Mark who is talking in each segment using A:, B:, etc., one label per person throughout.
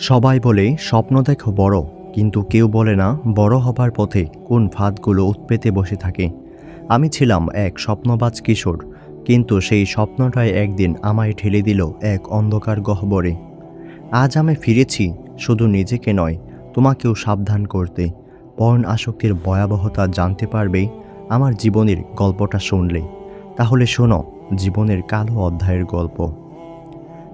A: সবাই বলে, স্বপ্ন দেখো বড়, কিন্তু কেউ বলে না, বড় হবার পথে কোন ফাঁদগুলো উৎপেতে বসে থাকে। আমি ছিলাম এক স্বপ্নবাজ কিশোর, কিন্তু সেই স্বপ্নটাই একদিন আমায় ঠেলে দিল এক অন্ধকার গহ্বরে। আজ আমি ফিরেছি, শুধু নিজেকে নয়, তোমাকেও সাবধান করতে। পর্ণ আসক্তির ভয়াবহতা জানতে পারবে, আমার জীবনের গল্পটা শুনলে। তাহলে শোনো, জীবনের কালো অধ্যায়ের গল্প।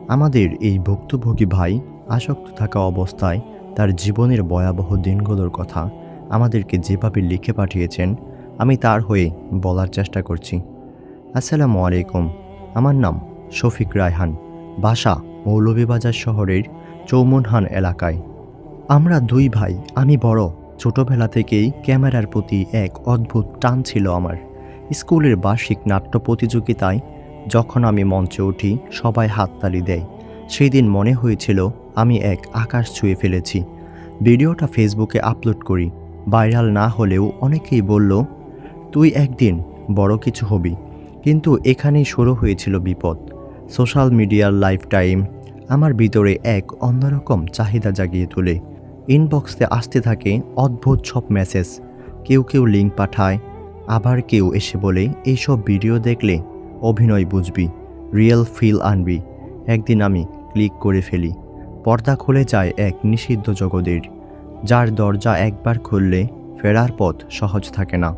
A: আমাদের এই ভুক্তভোগী ভাই আসক্ত থাকা অবস্থায় তার জীবনের ভয়াবহ দিনগুলোর কথা আমাদেরকে যেভাবে লিখে পাঠিয়েছেন, আমি তার হয়ে বলার চেষ্টা করছি। আসসালামু আলাইকুম। আমার নাম শফিক রায়হান, বাসা মৌলভীবাজার শহরের চৌমনহান এলাকায়। আমরা দুই ভাই, আমি বড়, ছোটবেলা থেকেই ক্যামেরার প্রতি এক অদ্ভুত টান ছিল আমার। স্কুলের বার্ষিক নাট্য প্রতিযোগিতায় যখন আমি মঞ্চে উঠি, সবাই হাততালি দেয়। সেই দিন মনে হয়েছিল, আমি এক আকাশ ছুঁয়ে ফেলেছি। ভিডিওটা ফেসবুকে আপলোড করি। ভাইরাল না হলেও অনেকেই বলল, তুই একদিন বড় কিছু হবি। কিন্তু এখানেই শুরু হয়েছিল বিপদ। সোশ্যাল মিডিয়ার লাইফ টাইম আমার ভিতরে এক অন্যরকম চাহিদা জাগিয়ে তোলে। ইনবক্সে আসতে থাকে অদ্ভুত সব মেসেজ। কেউ কেউ লিঙ্ক পাঠায়, আবার কেউ এসে বলে, এইসব ভিডিও দেখলে অভিনয় বুঝবি রিয়েল ফিল আনবি। একদিন আমি ক্লিক করে ফেলি। পর্দা খুলে যায় এক নিষিদ্ধ জগতের, যার দরজা একবার খুললে ফেরার পথ সহজ থাকে না।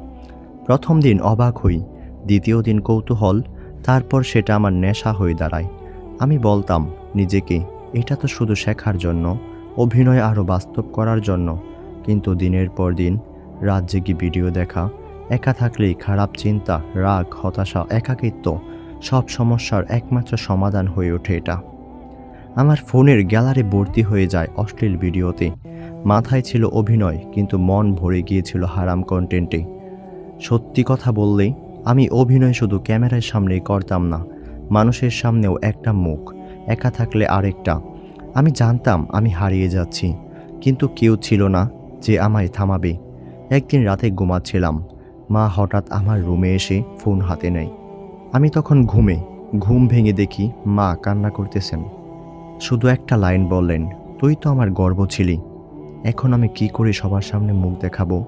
A: প্রথম দিন অবাক হই, দ্বিতীয় দিন কৌতূহল, তারপর সেটা আমার নেশা হয়ে দাঁড়ায়। আমি বলতাম, নিজেকে, এটা তো শুধু শেখার জন্য, অভিনয় আরও বাস্তব করার জন্য। কিন্তু দিনের পর দিন রাত জেগে ভিডিও দেখা একা থাকলেই খারাপ চিন্তা, রাগ, হতাশা, একাকিত্ব, সব সমস্যার একমাত্র সমাধান হয়ে ওঠে এটা। আমার ফোনের গ্যালারি ভর্তি হয়ে যায় অশ্লীল ভিডিওতে। মাথায় ছিল অভিনয়, কিন্তু মন ভরে গিয়েছিল হারাম কন্টেন্টে সত্যি কথা বললেই, আমি অভিনয় শুধু ক্যামেরার সামনেই করতাম না, মানুষের সামনেও একটা মুখ, একা থাকলে আরেকটা। আমি জানতাম আমি হারিয়ে যাচ্ছি, কিন্তু কেউ ছিল না যে আমায় থামাবে। একদিন রাতে ঘুমাচ্ছিলাম মা হঠাৎ আমার রুমে এসে ফোন হাতে নেয়। আমি তখন ঘুমে, ঘুম ভেঙে দেখি মা কান্না করতেছেন। শুধু একটা লাইন বললেন, তুই তো আমার গর্ব ছিলি। এখন আমি কি করে সবার সামনে মুখ দেখাবো?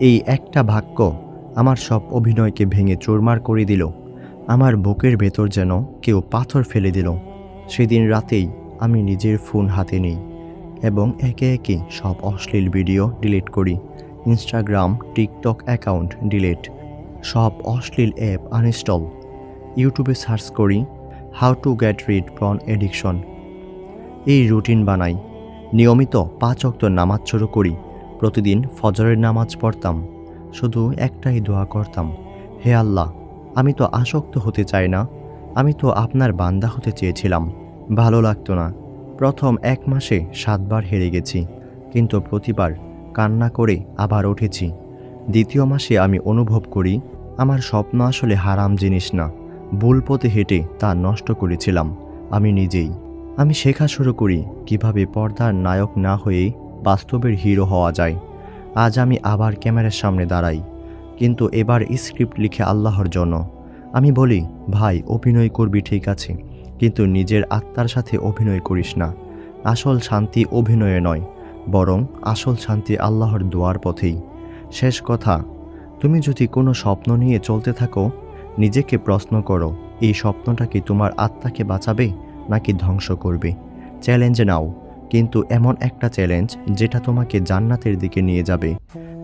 A: এই একটা বাক্য আমার সব অভিনয়কে ভেঙে চোরমার করে দিল। আমার বুকের ভেতর যেন কেউ পাথর ফেলে দিল। সেদিন রাতেই আমি নিজের ফোন হাতে নিই এবং একে একে সব অশ্লীল ভিডিও ডিলিট করি। Instagram, TikTok account delete. সব অশ্লীল অ্যাপ আনইনস্টল। ইউটিউবে সার্চ করি, how to get rid from addiction এই রুটিন বানাই। নিয়মিত পাঁচ অক্ত নামাজ শুরু করি। প্রতিদিন ফজরের নামাজ পড়তাম। শুধু একটাই দোয়া করতাম। হে আল্লাহ, আমি তো আসক্ত হতে চাই না। আমি তো আপনার বান্দা হতে চেয়েছিলাম। ভালো লাগতো না। প্রথম এক মাসে সাতবার হেরে গেছি। কিন্তু প্রতিবার কান্না করে আবার উঠেছি। দ্বিতীয় মাসে আমি অনুভব করি, আমার স্বপ্ন আসলে হারাম জিনিস না। ভুল পথে হেঁটে তা নষ্ট করেছিলাম, আমি নিজেই। আমি শেখা শুরু করি, কীভাবে পর্দার নায়ক না হয়ে বাস্তবের হিরো হওয়া যায়। আজ আমি আবার ক্যামেরার সামনে দাঁড়াই, কিন্তু এবার স্ক্রিপ্ট লিখে আল্লাহর জন্য। আমি বলি, ভাই, অভিনয় করবি ঠিক আছে, কিন্তু নিজের আত্মার সাথে অভিনয় করিস না। আসল শান্তি অভিনয়ে নয়। বরং আসল শান্তি আল্লাহর দোয়ার পথেই। শেষ কথা, তুমি যদি কোনো স্বপ্ন নিয়ে চলতে থাকো, নিজেকে প্রশ্ন করো, এই স্বপ্নটা কি তোমার আত্মাকে বাঁচাবে নাকি ধ্বংস করবে? চ্যালেঞ্জ নাও, কিন্তু এমন একটা চ্যালেঞ্জ যেটা তোমাকে জান্নাতের দিকে নিয়ে যাবে।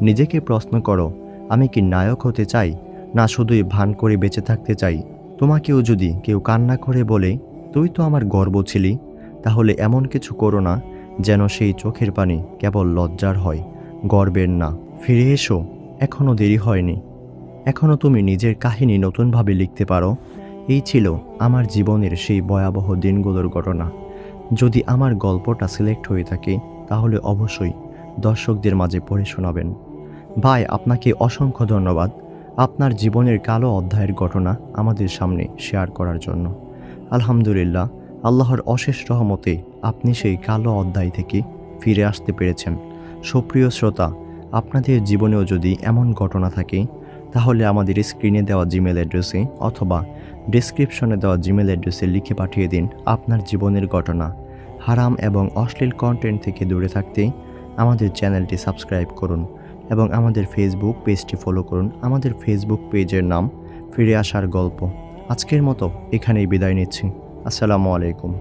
A: নিজেকে প্রশ্ন করো, আমি কি নায়ক হতে চাই? না শুধুই ভান করে বেঁচে থাকতে চাই? তোমাকেও যদি কেউ কান্না করে বলে, তুই তো আমার গর্ব ছিলি, তাহলে এমন কিছু করো না যেন সেই চোখের পানি কেবল লজ্জার হয়, গর্বের না। ফিরে এসো এখনও দেরি হয়নি। এখনও তুমি নিজের কাহিনী নতুনভাবে লিখতে পারো। এই ছিল আমার জীবনের সেই ভয়াবহ দিনগুলোর ঘটনা। যদি আমার গল্পটা সিলেক্ট হয়ে থাকে, তাহলে অবশ্যই দর্শকদের মাঝে পড়ে শোনাবেন। ভাই, আপনাকে অসংখ্য ধন্যবাদ। আপনার জীবনের কালো অধ্যায়ের ঘটনা আমাদের সামনে শেয়ার করার জন্য। আলহামদুলিল্লাহ। আল্লাহর অশেষ রহমতে আপনি সেই কালো অধ্যায় থেকে ফিরে আসতে পেরেছেন। সুপ্রিয় শ্রোতা, আপনাদের জীবনেও যদি এমন ঘটনা থাকে, তাহলে আমাদের স্ক্রিনে দেওয়া জিমেল অ্যাড্রেসে অথবা ডিসক্রিপশনে দেওয়া জিমেল অ্যাড্রেসে লিখে পাঠিয়ে দিন আপনার জীবনের ঘটনা। হারাম এবং অশ্লীল কন্টেন্ট থেকে দূরে থাকতে আমাদের চ্যানেলটি সাবস্ক্রাইব করুন এবং আমাদের ফেসবুক পেজটি ফলো করুন। আমাদের ফেসবুক পেজের নাম ফিরে আসার গল্প। আজকের মতো এখানেই বিদায় নিচ্ছি। আসসালামু আলাইকুম।